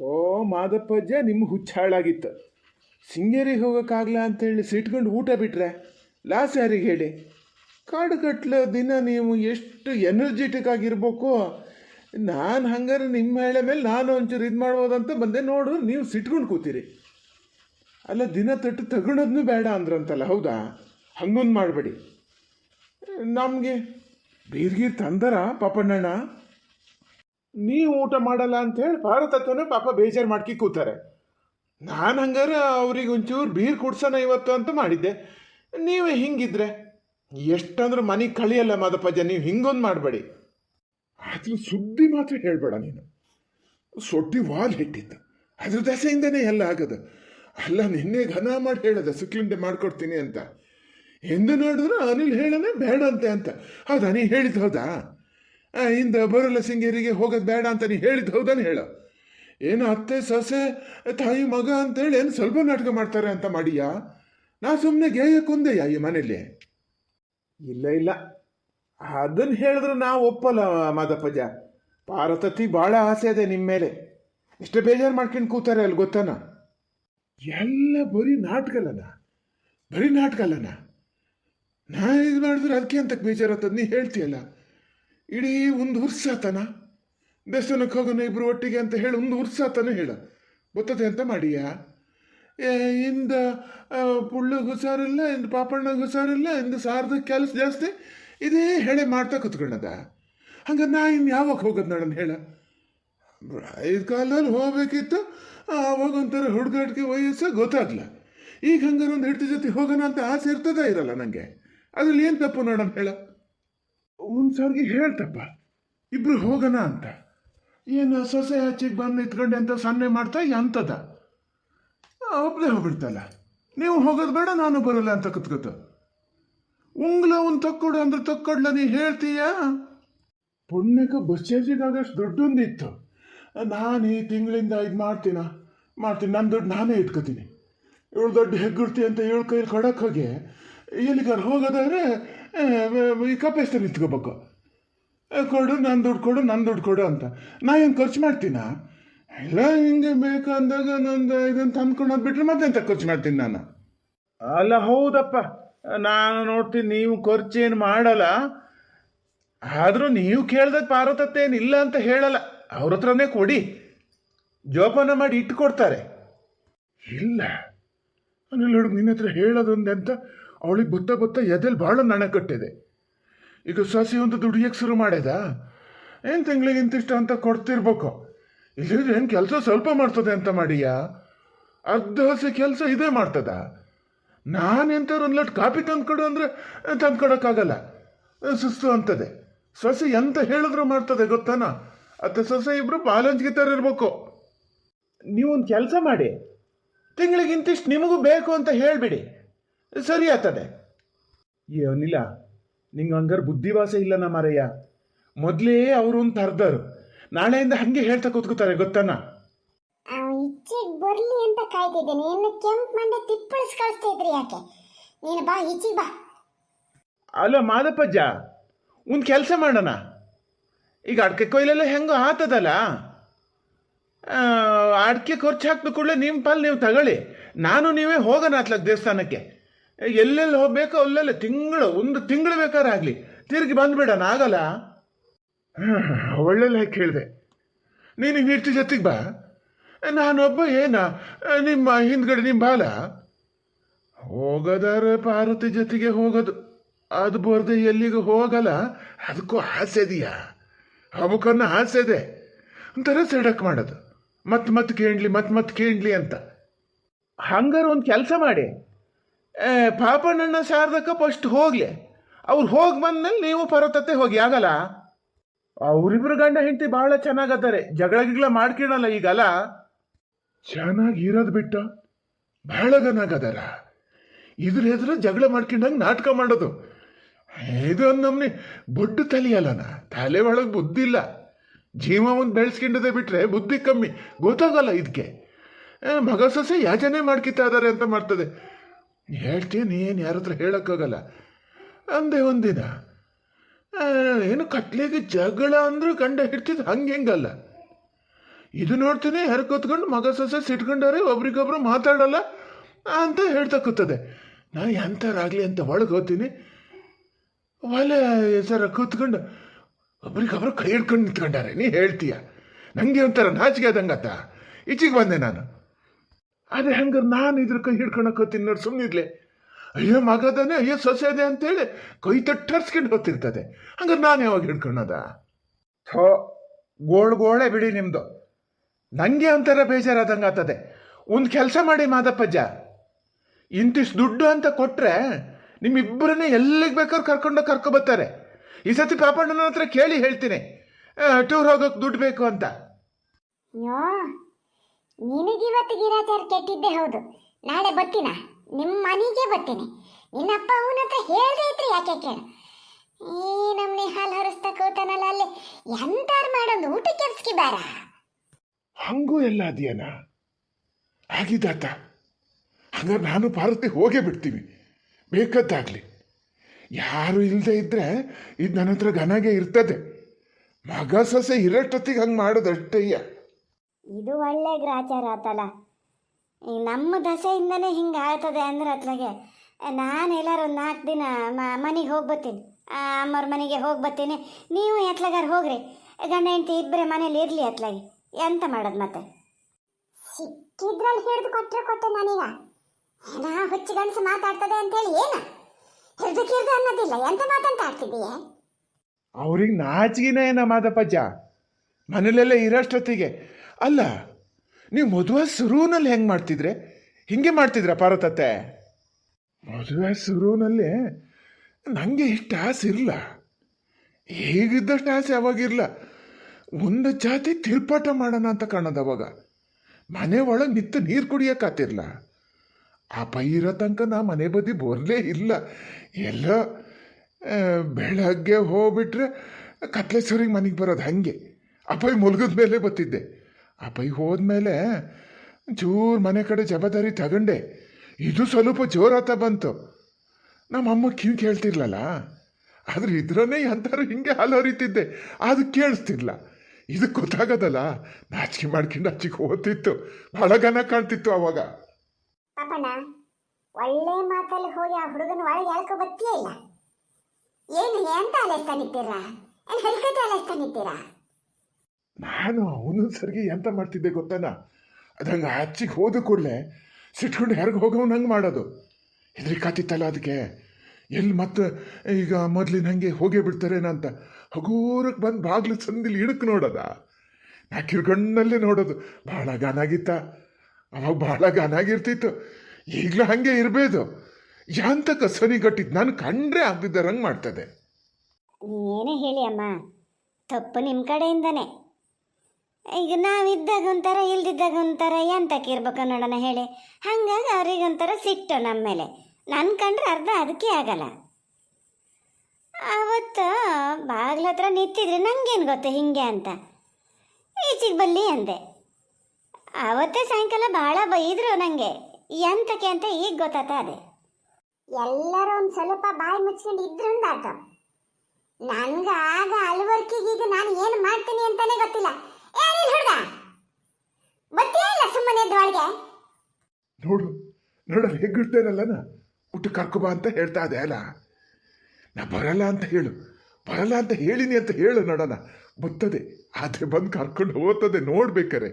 ಓ, ಮಾದಪ್ಪಜ್ಜ ನಿಮ್ಮ ಹುಚ್ಚಾಳಾಗಿತ್ತು. ಸಿಂಗೇರಿಗೆ ಹೋಗೋಕ್ಕಾಗಲ್ಲ ಅಂತೇಳಿ ಸಿಟ್ಕೊಂಡು ಊಟ ಬಿಟ್ರೆ? ಲಾಸ್ ಯಾರಿಗೆ ಹೇಳಿ. ಕಾಡು ಕಟ್ಲ ದಿನ ನೀವು ಎಷ್ಟು ಎನರ್ಜೆಟಿಕ್ ಆಗಿರ್ಬೇಕು. ನಾನು ಹಂಗಾರೆ ನಿಮ್ಮ ಹೇಳೆ ಮೇಲೆ ನಾನು ಒಂಚೂರು ಇದು ಮಾಡ್ಬೋದಂತ ಬಂದೆ. ನೋಡು, ನೀವು ಸಿಟ್ಕೊಂಡು ಕೂತೀರಿ. ಅಲ್ಲ, ದಿನ ತಟ್ಟು ತಗೊಳೋದ್ನು ಬೇಡ ಅಂದ್ರಂತಲ್ಲ, ಹೌದಾ? ಹಂಗೊಂದು ಮಾಡಬೇಡಿ. ನಮಗೆ ಬೀರ್ಗೀರ್ ತಂದರ, ಪಾಪಣ್ಣಣ್ಣ? ನೀವು ಊಟ ಮಾಡಲ್ಲ ಅಂತ ಹೇಳಿ ಭಾರತತ್ವನೇ ಪಾಪ ಬೇಜಾರು ಮಾಡ್ಕಿ ಕೂತಾರೆ. ನಾನು ಹಂಗಾರೆ ಅವ್ರಿಗೆ ಒಂಚೂರು ಬೀರ್ ಕುಡ್ಸೋಣ ಇವತ್ತು ಅಂತ ಮಾಡಿದ್ದೆ. ನೀವೇ ಹಿಂಗಿದ್ರೆ? ಎಷ್ಟಂದ್ರೆ ಮನೆಗೆ ಕಳಿಯಲ್ಲ ಮಾದಪ್ಪಜ್ಜ ನೀವು ಹಿಂಗೊಂದು ಮಾಡಬೇಡಿ. ಅದು ಸುದ್ದಿ ಮಾತ್ರ ಹೇಳಬೇಡ ನೀನು. ಸೊಟ್ಟಿ ವಾಲ್ ಹಿಟ್ಟಿತ್ತು. ಅದ್ರ ದಸೆಯಿಂದನೇ ಎಲ್ಲ ಆಗೋದು. ಅಲ್ಲ, ನಿನ್ನೆ ಘನ ಮಾಡಿ ಹೇಳದ ಸುಕ್ಲಿಂಡೆ ಮಾಡ್ಕೊಡ್ತೀನಿ ಅಂತ. ಎಂದು ನೋಡಿದ್ರೆ ಅನಿಲ್ ಹೇಳನೆ ಬೇಡ ಅಂತೆ ಅಂತ. ಹೌದಾ ನೀ ಹೇಳಿದ್ದು ಹೌದಾ? ಇಂದ ಬರಲ ಸಿಂಗೇರಿಗೆ ಹೋಗೋದು ಬೇಡ ಅಂತ ನೀ ಹೇಳಿದ್ದು ಹೌದಾನೆ ಹೇಳು. ಏನು ಅತ್ತೆ, ಸೊಸೆ, ತಾಯಿ, ಮಗ ಅಂತೇಳಿ ಏನು ಸ್ವಲ್ಪ ನಾಟಕ ಮಾಡ್ತಾರೆ ಅಂತ ಮಾಡಿಯಾ? ನಾ ಸುಮ್ಮನೆ ಗೇಯ ಕೊಂದೆಯಾ ಈ ಮನೇಲಿ? ಇಲ್ಲ ಇಲ್ಲ. ಅದನ್ನು ಹೇಳಿದ್ರೆ ನಾವು ಒಪ್ಪಲ್ಲ ಮಾದಪ್ಪಜ್ಜ. ಪಾರತತಿ ಭಾಳ ಆಸೆ ಇದೆ ನಿಮ್ಮ ಮೇಲೆ. ಎಷ್ಟು ಬೇಜಾರು ಮಾಡ್ಕೊಂಡು ಕೂತಾರೆ ಅಲ್ಲಿ ಗೊತ್ತಾನ? ಎಲ್ಲ ಬರೀ ನಾಟಕಲ್ಲನ? ಬರೀ ನಾಟಕ ಅಲ್ಲನ ನಾ ಇದು ಮಾಡಿದ್ರೆ ಅದಕ್ಕೆ ಅಂತ ಬೇಜಾರತ್ತದ ನೀ ಹೇಳ್ತೀಯಲ್ಲ. ಇಡೀ ಒಂದು ಉರ್ಸಾತನ ದೇವಸ್ಥಾನಕ್ಕೆ ಹೋಗೋಣ ಇಬ್ಬರು ಒಟ್ಟಿಗೆ ಅಂತ ಹೇಳಿ ಒಂದು ಉರ್ಸಾತನ ಹೇಳ. ಗೊತ್ತದೆ ಅಂತ ಮಾಡಿಯಾ? ಇಂದ ಪುಳ್ಳಗ್ ಹುಷಾರಿಲ್ಲ, ಇಂದ ಪಾಪಣ್ಣಗೆ ಹುಷಾರಿಲ್ಲ, ಇಂದ ಸಾರದ ಕೆಲಸ ಜಾಸ್ತಿ. ಇದೇ ಹೇಳಿ ಮಾಡ್ತಾ ಕುತ್ಕೊಂಡದ ಹಂಗ ನಾ ಇನ್ನು ಯಾವಾಗ ಹೋಗದ್ ನೋಡೋಣ ಹೇಳ. ಐದು ಕಾಲದಲ್ಲಿ ಹೋಗ್ಬೇಕಿತ್ತು. ಆವಾಗ ಒಂಥರ ಹುಡುಗಾಟಿಗೆ ವಯಸ್ಸು ಗೊತ್ತಾಗ್ಲ. ಈಗ ಹಂಗಾರೆ ಒಂದು ಹೆಡ್ತಿ ಜೊತೆ ಹೋಗೋಣ ಅಂತ ಆಸೆ ಇರ್ತದ ಇರಲ್ಲ ನನಗೆ ಅದ್ರಲ್ಲಿ ಏನು ತಪ್ಪು ನೋಡೋಣ ಹೇಳ. ಒಂದು ಸಾರಿಗೆ ಹೇಳ್ತಪ್ಪ, ಇಬ್ರು ಹೋಗೋಣ ಅಂತ. ಏನು ಸೊಸೆ ಆಚೆಗೆ ಬಂದು ಇಟ್ಕೊಂಡೆ ಅಂತ ಸನ್ನೆ ಮಾಡ್ತಾ ಎಂಥದ ಒಬ್ಬನೇ ಹೋಗ್ಬಿಡ್ತಲ್ಲ. ನೀವು ಹೋಗೋದು ಬೇಡ, ನಾನು ಬರಲ್ಲ ಅಂತ ಕುತ್ಕೋತ. ಉಂಗ್ಲ ಒಂದು ತಕ್ಕೊಡು ಅಂದ್ರೆ ತಕ್ಕೊಡ್ಲ, ನೀ ಹೇಳ್ತೀಯಾ? ಪುಣ್ಯಕ್ಕೆ ಬಸ್ ಚಾರ್ಜಿಗೆ ಆಗಷ್ಟು ದುಡ್ಡೊಂದಿತ್ತು. ನಾನು ಈ ತಿಂಗಳಿಂದ ಇದು ಮಾಡ್ತೀನ? ಮಾಡ್ತೀನಿ ನನ್ನ ದುಡ್ಡು ನಾನೇ ಇಟ್ಕೋತೀನಿ. ಇವಳು ದೊಡ್ಡ ಹೆಗ್ಗುಡ್ತಿ ಅಂತ ಇವಳು ಕೈಲಿ ಕೊಡಕ್ಕೆ ಹೋಗಿ ಎಲ್ಲಿಗಾರು ಹೋಗೋದಾದ್ರೆ ಈ ಕಪೇಸ್ತ ನಿಂತ್ಕೋಬೇಕು. ಕೊಡು ನನ್ನ ದುಡ್ಡು ಕೊಡು ನನ್ನ ದುಡ್ಡು ಕೊಡು ಅಂತ. ನಾ ಏನು ಖರ್ಚು ಮಾಡ್ತೀನ? ಇಲ್ಲ ಹಿಂಗೆ ಬೇಕಂದಾಗ ನಂದು ಇದನ್ನು ತಂದ್ಕೊಂಡು ಬಿಟ್ರೆ ಮತ್ತೆ ಎಂತ ಖರ್ಚು ಮಾಡ್ತೀನಿ ನಾನು? ಅಲ್ಲ ಹೌದಪ್ಪ. ನಾನು ನೋಡ್ತೀನಿ ನೀವು ಖರ್ಚೇನು ಮಾಡಲ್ಲ. ಆದರೂ ನೀವು ಕೇಳ್ದಾಗ ಇಲ್ಲ ಅಂತ ಹೇಳಲ್ಲ. ಅವ್ರ ಹತ್ರನೇ ಕೊಡಿ. ಜೋಪಾನ ಮಾಡಿ ಇಟ್ಟು ಕೊಡ್ತಾರೆ. ಇಲ್ಲ. ಅನಿಲ್ ಹುಡುಗ ನಿನ್ನ ಹತ್ರ ಹೇಳೋದೊಂದು ಅಂತ ಅವಳಿಗೆ ಬತ್ತ ಬತ್ತ ಎದೆಲ್ ಭಾಳ ನಣ ಕಟ್ಟಿದೆ. ಈಗ ಸಸಿ ಒಂದು ದುಡಿಯಕ್ಕೆ ಶುರು ಮಾಡಿದ? ಏನು ತಿಂಗಳಿಗೆ ಇಂತಿಷ್ಟ ಅಂತ ಕೊಡ್ತಿರ್ಬೇಕು? ಇಲ್ಲಿದ್ರೆ ಏನು ಕೆಲಸ ಸ್ವಲ್ಪ ಮಾಡ್ತದೆ ಅಂತ ಮಾಡಿಯಾ? ಅರ್ಧ ಹಸಿ ಕೆಲಸ ಇದೇ ಮಾಡ್ತದ? ನಾನೆಂಥವ್ರು ಒಂದು ಲಟ್ ಕಾಪಿ ತಂದ್ಕೊಡು ಅಂದರೆ ತಂದ್ಕೊಡೋಕ್ಕಾಗಲ್ಲ. ಸುಸ್ತು ಅಂತದೆ. ಸಸಿ ಎಂತ ಹೇಳಿದ್ರು ಮಾಡ್ತದೆ ಗೊತ್ತಾನ? ಅತ್ತ ಸೊಸೆ ಇಬ್ಬರು ಬಾಲಂಜ್ಗೆ ಥರ ಇರಬೇಕು ನೀವೊಂದು ಕೆಲಸ ಮಾಡಿ. ತಿಂಗಳಿಗೆ ಇಂತಿಷ್ಟು ನಿಮಗೂ ಬೇಕು ಅಂತ ಹೇಳಿಬಿಡಿ. ಸರಿ ಆಗ್ತದೆ ಏನಿಲ್ಲ ನಿಂಗೆ ಹಂಗಾರೆ ಬುದ್ಧಿವಾಸ ಇಲ್ಲನ ಮಾರಯ್ಯ? ಮೊದಲೇ ಅವರು ಒಂದು ತರ್ದರು ನಾಳೆಯಿಂದ ಹಾಗೆ ಹೇಳ್ತಾ ಕೂತ್ಕೋತಾರೆ ಗೊತ್ತಾನ? ಈಚೆಗೆ ಬರ್ಲಿ ಅಂತ ಕಾಯ್ತಿದ್ದೇನೆ. ಇನ್ನು ಕೆಂಪು ಮಂಡೆ ತಿಪ್ಪಳಿಸ್ ಕಳಿಸ್ತಾ ಇದ್ರಿ ಯಾಕೆ? ನೀನು ಬಾ ಈಚೆಗೆ ಬಾ. ಅಲ್ಲ ಮಾದಪ್ಪಜ್ಜ ಒಂದು ಕೆಲಸ ಮಾಡೋಣ. ಈಗ ಅಡಿಕೆ ಕೊಯ್ಲೆಲ್ಲ ಹೆಂಗೋ ಆತದಲ್ಲ. ಅಡಿಕೆ ಖರ್ಚು ಹಾಕಿದ ಕೂಡಲೇ ನಿಮ್ಮ ಪಾಲು ನೀವು ತಗೊಳ್ಳಿ. ನಾನು ನೀವೇ ಹೋಗೋಣ ಹತ್ಲಕ್ಕೆ ದೇವಸ್ಥಾನಕ್ಕೆ. ಎಲ್ಲೆಲ್ಲಿ ಹೋಗ್ಬೇಕೋ ಅಲ್ಲೆಲ್ಲ ತಿಂಗಳು, ಒಂದು ತಿಂಗಳು ಬೇಕಾದ್ರೆ ಆಗಲಿ. ತಿರುಗಿ ಬಂದ್ಬಿಡೋಣ, ಆಗಲ್ಲ? ಒಳ್ಳೆಲ್ಲ ಕೇಳಿದೆ. ನೀನು ಹಿಡ್ತಿ ಜೊತೆಗೆ ಬಾ. ನಾನೊಬ್ಬ ಏನ? ನಿಮ್ಮ ಹಿಂದ್ಗಡೆ ನಿಮ್ಮ ಬಾಲ? ಹೋಗೋದಾರ ಪಾರ್ವತಿ ಜೊತೆಗೆ ಹೋಗೋದು. ಅದು ಬರ್ದೆ ಎಲ್ಲಿಗೂ ಹೋಗಲ್ಲ. ಅದಕ್ಕೂ ಆಸೆ ಇದೆಯಾ? ಅಮುಕನ್ನ ಆಸೆ ಇದೆ. ಒಂಥರ ಸೆಡಕ್ ಮಾಡೋದು. ಮತ್ತೆ ಮತ್ತೆ ಕೇಳಲಿ ಮತ್ತೆ ಮತ್ತೆ ಕೇಳಲಿ ಅಂತ. ಹಂಗಾರೆ ಒಂದು ಕೆಲಸ ಮಾಡಿ. ಪಾಪಣ್ಣನ ಶಾರದಕ್ಕ ಫಸ್ಟ್ ಹೋಗ್ಲಿ. ಅವ್ರು ಹೋಗಿ ಬಂದ್ಮೇಲೆ ನೀವು ಪರ್ವತತ್ತೆ ಹೋಗಿ, ಆಗಲ್ಲ? ಅವರಿಬ್ರು ಗಂಡ ಹೆಂಡತಿ ಭಾಳ ಚೆನ್ನಾಗದ್ದಾರೆ ಜಗಳ ಗಿಗಳ ಮಾಡ್ಕೊಳಲ್ಲ ಈಗಲ್ಲ? ಚೆನ್ನಾಗಿರೋದು ಬಿಟ್ಟ. ಭಾಳ ಗನಾಗದಾರ ಇದ್ರ ಹೆದ್ರ ಜಗಳ ಮಾಡ್ಕೊಂಡಂಗೆ ನಾಟಕ ಮಾಡೋದು. ಇದು ನಮ್ನಿ ಬೊಡ್ಡು ತಲೆ ಅಲ್ಲನ ತಲೆ ಒಳಗೆ ಬುದ್ಧಿ ಇಲ್ಲ. ಜೀವ ಒಂದು ಬೆಳೆಸ್ಕೊಂಡಿದೆ ಬಿಟ್ರೆ ಬುದ್ಧಿ ಕಮ್ಮಿ. ಗೊತ್ತಾಗಲ್ಲ ಇದಕ್ಕೆ ಮಗ ಸೊಸೆ ಯಾಚನೆ ಮಾಡ್ಕಿತಾ ಇದ್ದಾರೆ ಅಂತ ಮಾಡ್ತದೆ. ಹೇಳ್ತೀನಿ ಏನು ಯಾರ ಹತ್ರ ಹೇಳೋಕ್ಕಾಗಲ್ಲ. ಅಂದೆ ಒಂದಿನ. ಏನು ಕಟ್ಲಿಗೆ ಜಗಳ ಅಂದ್ರೂ ಕಂಡ ಹಿಡ್ತಿದ್ದು ಹಂಗೆ ಹೆಂಗಲ್ಲ. ಇದು ನೋಡ್ತೀನಿ, ಹೆರ್ಕೊತ್ಕೊಂಡು ಮಗ ಸೊಸೆ ಸಿಟ್ಕೊಂಡಾರೆ, ಒಬ್ರಿಗೊಬ್ರು ಮಾತಾಡಲ್ಲ ಅಂತ ಹೇಳ್ತಾ ಕೂತದೆ ನಾ ಎಂಥವ್ರಾಗಲಿ ಅಂತ ಒಳಗೆ ಹೋಗ್ತೀನಿ. ಒಲೆ ಸರ ಕೂತ್ಕೊಂಡು ಒಬ್ರಿಗೊಬ್ರು ಕೈ ಹಿಡ್ಕೊಂಡು ನಿಂತ್ಕೊಂಡಾರೆ, ನೀ ಹೇಳ್ತೀಯ? ನನಗೆ ಒಂಥರ ನಾಚಿಕೆ ಆದಂಗತ್ತ? ಈಚಿಗೆ ಬಂದೆ ನಾನು. ಅದೇ ಹೆಂಗ ನಾನು ಇದ್ರ ಕೈ ಹಿಡ್ಕೊಳಕತ್ತೀನಿ ನೋಡಿ ಸುಮ್ಮನಿರ್ಲೆ ಅಯ್ಯೋ ಮಗದನೆ ಅಯ್ಯೋ, ಸೊಸೆ ಅದೇ ಅಂತೇಳಿ ಕೈ ತಟ್ಟರ್ಸ್ಕೊಂಡು ಹೋಗ್ತಿರ್ತದೆ. ಹಂಗ ನಾನು ಯಾವಾಗ ಹಿಡ್ಕೊಳದ? ಥೋ, ಗೋಳ್ ಗೋಳೆ ಬಿಡಿ ನಿಮ್ಮದು ನನಗೆ ಒಂಥರ ಬೇಜಾರಾದಂಗೆ ಆಗ್ತದೆ. ಒಂದು ಕೆಲಸ ಮಾಡಿ ಮಾದಪ್ಪಜ್ಜ. ಇಂತಿಷ್ಟು ದುಡ್ಡು ಅಂತ ಕೊಟ್ಟರೆ ನಿಮ್ಮಿಬ್ಬರನ್ನೇ ಎಲ್ಲಿಗೆ ಬೇಕಾದ್ರೂ ಕರ್ಕೊಂಡು ಕರ್ಕೊಬರ್ತಾರೆ ಈ ಸತಿ ಪಾಪಣ್ಣನ ಹತ್ರ ಕೇಳಿ ಹೇಳ್ತೀನಿ. ಟೂರ್ ಹೋಗೋಕೆ ದುಡ್ಡು ಬೇಕು ಅಂತ. ನಿನಗಿವತ್ತು ಗಿರಾಚಾರ ಕೆಟ್ಟಿದ್ದೆ ಹೌದು. ನಾಳೆ ಬರ್ತೀನ? ನಿಮ್ಮ ಮನೆಗೆ ಬರ್ತೀನಿ. ನಿನ್ನಪ್ಪ ಅವನ ಹತ್ರ ಹೇಳ್ದೆ ಇದ್ರಿ ಯಾಕೆ ಕೇಳ? ಈ ನಮ್ಮನೆ ಹಾಲು ಹರಿಸ್ತಾ ಕೂತಾನಲ್ಲ ಅಲ್ಲಿ. ಎಂತಾರು ಮಾಡೋದು? ಊಟ ಕೆಲ್ಸಕ್ಕೆ ಬೇಡ ಹಂಗೂ ಎಲ್ಲ ಅದೇನ ಆಗಿದ್ದಾತ ಹಂಗಾರೆ ನಾನು ಪಾರ್ವತಿ ಹೋಗೇ ಬಿಡ್ತೀವಿ. ಬೇಕಾದ್ದಾಗಲಿ. ಯಾರು ಇಲ್ಲದೆ ಇದ್ದರೆ ಇದು ನನ್ನ ಹತ್ರ ಘನಗೆ ಇರ್ತದೆ. ಮಗ ಸೊಸೆ ಇರಷ್ಟೊತ್ತಿಗೆ ಹಂಗೆ ಮಾಡೋದಷ್ಟಯ್ಯ ಇದು ಒಳ್ಳೆ ಗ್ರಾಚಾರ ಆತಲ್ಲ. ಈ ನಮ್ಮ ದಸೆಯಿಂದನೇ ಹಿಂಗೆ ಆಗ್ತದೆ ಅಂದ್ರೆ ಅತ್ಲಾಗೆ ನಾನು ಎಲ್ಲರೂ ಒಂದು ನಾಲ್ಕು ದಿನ ಮನೆಗೆ ಹೋಗಿ ಬರ್ತೀನಿ ಅಮ್ಮವ್ರ ಮನೆಗೆ ಹೋಗಿ ಬರ್ತೀನಿ ನೀವು ಎತ್ಲಾಗಾರ ಹೋಗ್ರಿ. ಗಂಡ ಹೆಂಡತಿ ಇಬ್ಬರೇ ಮನೇಲಿ ಇರಲಿ ಅತ್ಲಾಗೆ ಎಂತ ಮಾಡೋದು ಮತ್ತೆ? ಸಿಕ್ಕಿದ್ರಲ್ಲಿ ಹಿಡಿದು ಕೊಟ್ಟರೆ ಕೊಟ್ಟೆ ನಾನೀಗ. ನಾ ಹುಚ್ಚು ಗಂಡಸು ಮಾತಾಡ್ತದೆ ಅಂತೇಳಿ ಏನು? ಹಿಡಿದು ಕಿರ್ದು ಅನ್ನೋದಿಲ್ಲ. ಎಂತ ಮಾತಂತ ಆಡ್ತಿದ್ದೀಯೇ? ಅವ್ರಿಗೆ ನಾಚಿಗೆನೇ ಏನ ಮಾದಪ್ಪಜ್ಜ ಮನೇಲೆಲ್ಲ ಇರೋಷ್ಟೊತ್ತಿಗೆ ಅಲ್ಲ, ನೀವು ಮದುವೆ ಶುರುವಿನಲ್ಲಿ ಹೆಂಗೆ ಮಾಡ್ತಿದ್ರೆ? ಹಿಂಗೆ ಮಾಡ್ತಿದ್ರ ಪಾರ್ವತತ್ತೆ? ಮದುವೆ ಶುರುವಿನಲ್ಲಿ ನನಗೆ ಇಷ್ಟು ಆಸೆ ಇರಲ್ಲ. ಹೇಗಿದ್ದಷ್ಟು ಆಸೆ ಅವಾಗಿರಲ್ಲ ಒಂದು ಜಾತಿ ತಿರ್ಪಾಟ ಮಾಡೋಣ ಅಂತ ಕಾಣೋದು ಅವಾಗ. ಮನೆ ಒಳಗೆ ನಿಂತು ನೀರು ಕುಡಿಯೋಕ್ಕಾತಿರ್ಲ ಆ ಪೈರೋ ತನಕ ನಾ ಮನೆ ಬದಿ ಬರಲೇ ಇಲ್ಲ. ಎಲ್ಲ ಬೆಳಗ್ಗೆ ಹೋಗ್ಬಿಟ್ರೆ ಕತ್ಲೇಶ್ವರಿಗೆ ಮನೆಗೆ ಬರೋದು ಹಾಗೆ. ಅಪ್ಪ ಮುಲ್ಗದ ಮೇಲೆ ಬತ್ತಿದ್ದೆ ಅಪ್ಪೈ ಹೋದ್ಮೇಲೆ ಚೂರು ಮನೆ ಕಡೆ ಜವಾಬ್ದಾರಿ ತಗೊಂಡೆ. ಇದು ಸ್ವಲ್ಪ ಜೋರಾತ ಬಂತು. ನಮ್ಮ ಅಮ್ಮ ಕಿವಿ ಕೇಳ್ತಿರ್ಲಲ್ಲ? ಆದ್ರೆ ಇದ್ರನ್ನೇ ಅಂತಾರು ಹಿಂಗೆ ಹಾಲು ಹರಿತಿದ್ದೆ ಅದು ಕೇಳಿಸ್ತಿರ್ಲ ಇದು ಗೊತ್ತಾಗದಲ್ಲ? ನಾಚಿಕೆ ಮಾಡ್ಕೊಂಡು ಅಚ್ಚಿಗೆ ಬಹಳ ಘನ ಕಾಣ್ತಿತ್ತು ಅವಾಗ. ಒಳ್ಳೆ ಮಾತಲ್ಲಿ ಹೋಗಿ ಆ ಹುಡುಗನ ಒಳಗೆ ಎಳ್ಕೊ ಬತ್ತಿಯೇ ಇಲ್ಲ? ಏನು ಎಂತ ಅಲೆಸ್ತಾ ನಿಂತೀರಾ ಏನು ಹೆಲ್ಕತೆ ಅಲೆಸ್ತಾ ನಿಂತೀರಾ ನಾನು ಅವನೊಂದು ಸರಿಗೆ ಎಂತ ಮಾಡ್ತಿದ್ದೆ ಗೊತ್ತಾನ ಅದಂಗೆ ಅಚ್ಚಿಗೆ ಹೋದ ಕೂಡಲೇ ಸಿಟ್ಕೊಂಡು ಯಾರಿಗೆ ಹೋಗೋನು ಹಂಗೆ ಮಾಡೋದು? ಹೆದರಿಕಾತಿತ್ತಲ್ಲ ಅದಕ್ಕೆ ಎಲ್ಲಿ ಮತ್ತೆ ಈಗ ಮೊದಲಿನ ಹಂಗೆ ಹೋಗೇ ಬಿಡ್ತಾರೇನ ಅಂತ ಹಗೂರಕ್ಕೆ ಬಂದು ಬಾಗ್ಲು ಸಂದಿಲಿ ಇಡಕ್ಕೆ ನೋಡೋದ? ನಾ ಕಿರ್ಗಣ್ಣಲ್ಲೇ ನೋಡೋದು. ಭಾಳ ಗಾನಾಗಿತ್ತ ಅವಾಗ ಭಾಳ ಗಾನಾಗಿರ್ತಿತ್ತು ಈಗಲೂ ಹಾಗೆ ಇರಬೇಕು ಯಾಂತ ಕಸನಿ ಕಟ್ಟಿದ್ದು ನಾನು ಕಂಡ್ರೆ ಆಗ್ದಿದ್ದಾರಂಗೆ ಮಾಡ್ತದೆ. ಏನೇ ಹೇಳಿ ಅಮ್ಮ. ತಪ್ಪು ನಿಮ್ಮ ಕಡೆಯಿಂದನೇ. ಈಗ ನಾವಿದ್ದಾಗ ಒಂಥರ, ಇಲ್ದಿದ್ದಾಗ ಒಂಥರ ಎಂತಕ್ಕೆ ಇರ್ಬೇಕು ನೋಡೋಣ ಹೇಳಿ. ಹಂಗಾಗಿ ಅವ್ರಿಗೆ ಒಂಥರ ಸಿಟ್ಟು ನಮ್ಮ ಮೇಲೆ ನನ್ನ ಕಂಡ್ರೆ ಅರ್ಧ ಅದಕ್ಕೆ ಆಗಲ್ಲ. ಅವತ್ತು ಬಾಗ್ಲ ಹತ್ರ ನಿಂತಿದ್ರೆ ನಂಗೇನು ಗೊತ್ತು ಹಿಂಗೆ ಅಂತ. ಈಚೆಗೆ ಬಲ್ಲಿ ಅಂದೆ. ಅವತ್ತೇ ಸಾಯಂಕಾಲ ಭಾಳ ಬೈದ್ರು ನನಗೆ ಎಂತಕ್ಕೆ ಅಂತ ಈಗ ಗೊತ್ತಾತ ಅದೇ. ಎಲ್ಲರೂ ಒಂದು ಸ್ವಲ್ಪ ಬಾಯಿ ಮುಚ್ಕೊಂಡು ಇದ್ರಿಂದಾತು ನನ್ಗೆ ಆಗ ಅಲ್ವರ್ಕಿಗೆ ಈಗ ನಾನು ಏನು ಮಾಡ್ತೀನಿ ಅಂತಾನೆ ಗೊತ್ತಿಲ್ಲ ಏನಿಲ್ಲ ಹುಡುಗ ಬತ್ತೀಯ ಇಲ್ಲ ಸುಮ್ಮನೆ ಎದ್ದೊಳಗೆ ನೋಡು, ನೋಡಲು ಹೇಗಿರ್ತೇನಲ್ಲ ನಾ ಊಟ ಕರ್ಕೊಬಾ ಅಂತ ಹೇಳ್ತಾ ಇದೆ ಅಲ್ಲ? ನಾ ಬರಲ್ಲ ಅಂತ ಹೇಳು, ಬರಲ್ಲ ಅಂತ ಹೇಳಿನಿ ಅಂತ ಹೇಳು ನೋಡೋಣ. ಬರ್ತದೆ, ಆದರೆ ಬಂದು ಕರ್ಕೊಂಡು ಹೋಗ್ತದೆ ನೋಡ್ಬೇಕಾರೆ